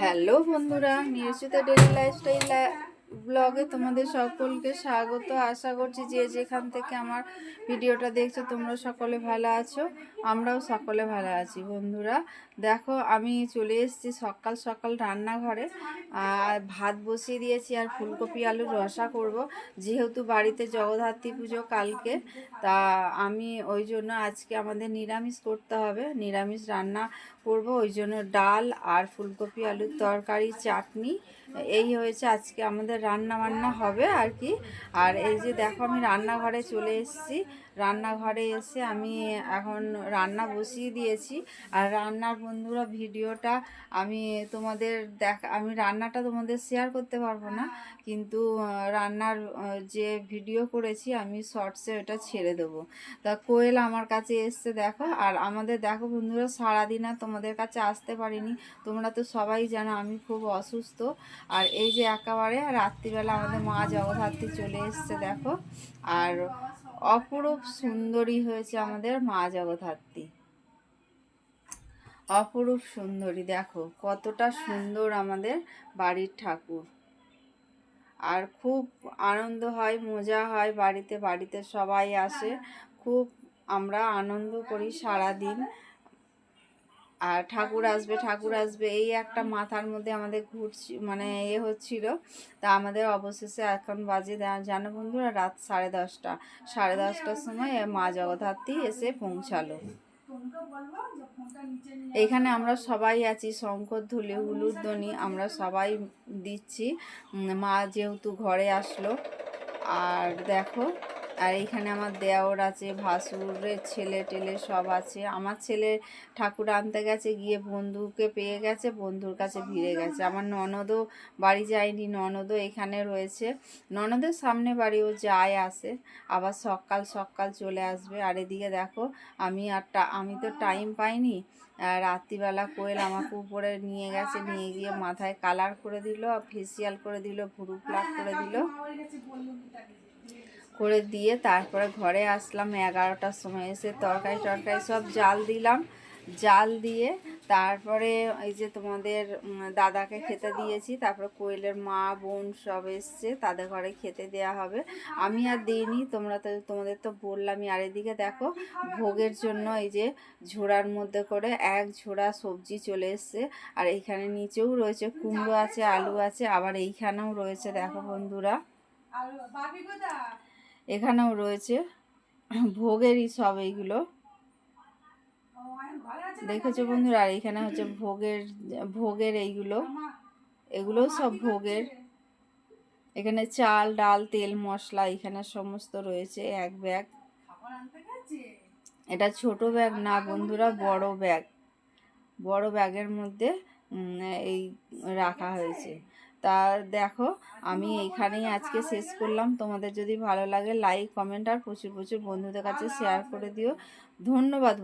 Hello বন্ধুরা নিয়োজিত daily lifestyle ব্লগে তোমাদের সকলকে স্বাগত। আশা করছি যে যেখান থেকে আমার ভিডিওটা দেখছ, তোমরা সকলে ভালো আছো, আমরাও সকলে ভালো আছি বন্ধুরা। দেখো, আমি চলে এসেছি সকাল সকাল রান্নাঘরে। আর ভাত বসিয়ে দিয়েছি আর ফুলকপি, আলুর রসা করব। যেহেতু বাড়িতে জগদ্ধাত্রী পুজো কালকে, তা আমি ওই জন্য আজকে আমাদের নিরামিষ করতে হবে। নিরামিষ রান্না করব, ওই জন্য ডাল আর ফুলকপি, আলুর তরকারি, চাটনি। এই হয়েছে আজকে আমাদের রান্না বান্না হবে আর কি। আর এই যে দেখো আমি রান্নাঘরে চলে এসেছি। রান্নাঘরে এসে আমি এখন রান্না বসিয়ে দিয়েছি। আর রান্নার বন্ধুরা ভিডিওটা আমি তোমাদের দেখ, আমি রান্নাটা তোমাদের শেয়ার করতে পারব না। কিন্তু রান্নার যে ভিডিও করেছি আমি শর্টসে ওটা ছেড়ে দেবো। তা কোয়েল আমার কাছে এসছে, দেখো। আর আমাদের, দেখো বন্ধুরা, সারাদিন আর তোমাদের কাছে আসতে পারিনি। তোমরা তো সবাই জানো আমি খুব অসুস্থ। আর এই যে একেবারে রাত্রিবেলা আমাদের মা জগদ্ধাত্রী চলে এসছে, দেখো। আর অপরূপ সুন্দরী হয়েছে আমাদের মা জগধাত্রী অপরূপ সুন্দরী, দেখো, কতটা সুন্দর আমাদের বাড়ির ঠাকুর। আর খুব আনন্দ হয়, মজা হয় বাড়িতে বাড়িতে সবাই আসে। খুব আমরা আনন্দ করি সারা দিন আর ঠাকুর আসবে ঠাকুর আসবে এই একটা মাথার মধ্যে আমাদের ঘুরছি মানে এ হচ্ছিল। তা আমাদের অবশেষে এখন বাজে জানো বন্ধুরা রাত সাড়ে দশটা। সাড়ে দশটার সময় মা জগদ্ধাত্রী এসে পৌঁছালো। এখানে আমরা সবাই আছি শঙ্কর ধুলি উলুধ্বনি আমরা সবাই দিচ্ছি। মা যেহেতু ঘরে আসলো। আর দেখো আর এখানে আমার দেওর আছে, ভাসুরের ছেলে টেলে সব আছে। আমার ছেলে ঠাকুর আনতে গেছে, গিয়ে বন্ধুকে পেয়ে গেছে, বন্ধুর কাছে ভিড়ে গেছে। আমার ননদও বাড়ি যায়নি, ননদও এখানে রয়েছে। ননদের সামনে বাড়িও যায়, আসে, আবার সকাল সকাল চলে আসবে। আর এদিকে দেখো, আমি আর আমি তো টাইম পাইনি। রাত্রিবেলা কোয়েল আমাকে উপরে নিয়ে গেছে, নিয়ে গিয়ে মাথায় কালার করে দিল ফেসিয়াল করে দিল, ভুরু প্লাক করে দিল। করে দিয়ে তারপরে ঘরে আসলাম, এগারোটার সময় এসে তরকারি টরকারি সব জাল দিলাম। জাল দিয়ে তারপরে এই যে তোমাদের দাদাকে খেতে দিয়েছি। তারপরে কোয়েলের মা, বোন সব এসছে, তাদের ঘরে খেতে দেয়া হবে। আমি আর দিইনি, তোমরা তো, তোমাদের তো বললামই। আর এদিকে দেখো, ভোগের জন্য এই যে ঝোড়ার মধ্যে করে এক ঝোড়া সবজি চলে এসছে। আর এইখানে নিচেও রয়েছে কুমড়ো আছে, আলু আছে, আবার এইখানেও রয়েছে, দেখো বন্ধুরা। এখানেও রয়েছে। ভোগেরই সব এইগুলো। দেখেছ বন্ধুরা? আর এখানে হচ্ছে ভোগের ভোগের এইগুলো। এগুলোও সব ভোগের। এখানে চাল, ডাল, তেল, মশলা, এখানে সমস্ত রয়েছে এক ব্যাগ। এটা ছোট ব্যাগ না বন্ধুরা, বড় ব্যাগ। বড় ব্যাগের মধ্যে এই রাখা হয়েছে। তা দেখো, আমি এইখানেই আজকে শেষ করলাম। তোমাদের যদি ভালো লাগে লাইক কমেন্ট আর প্রচুর প্রচুর বন্ধুদের কাছে শেয়ার করে দিও। ধন্যবাদ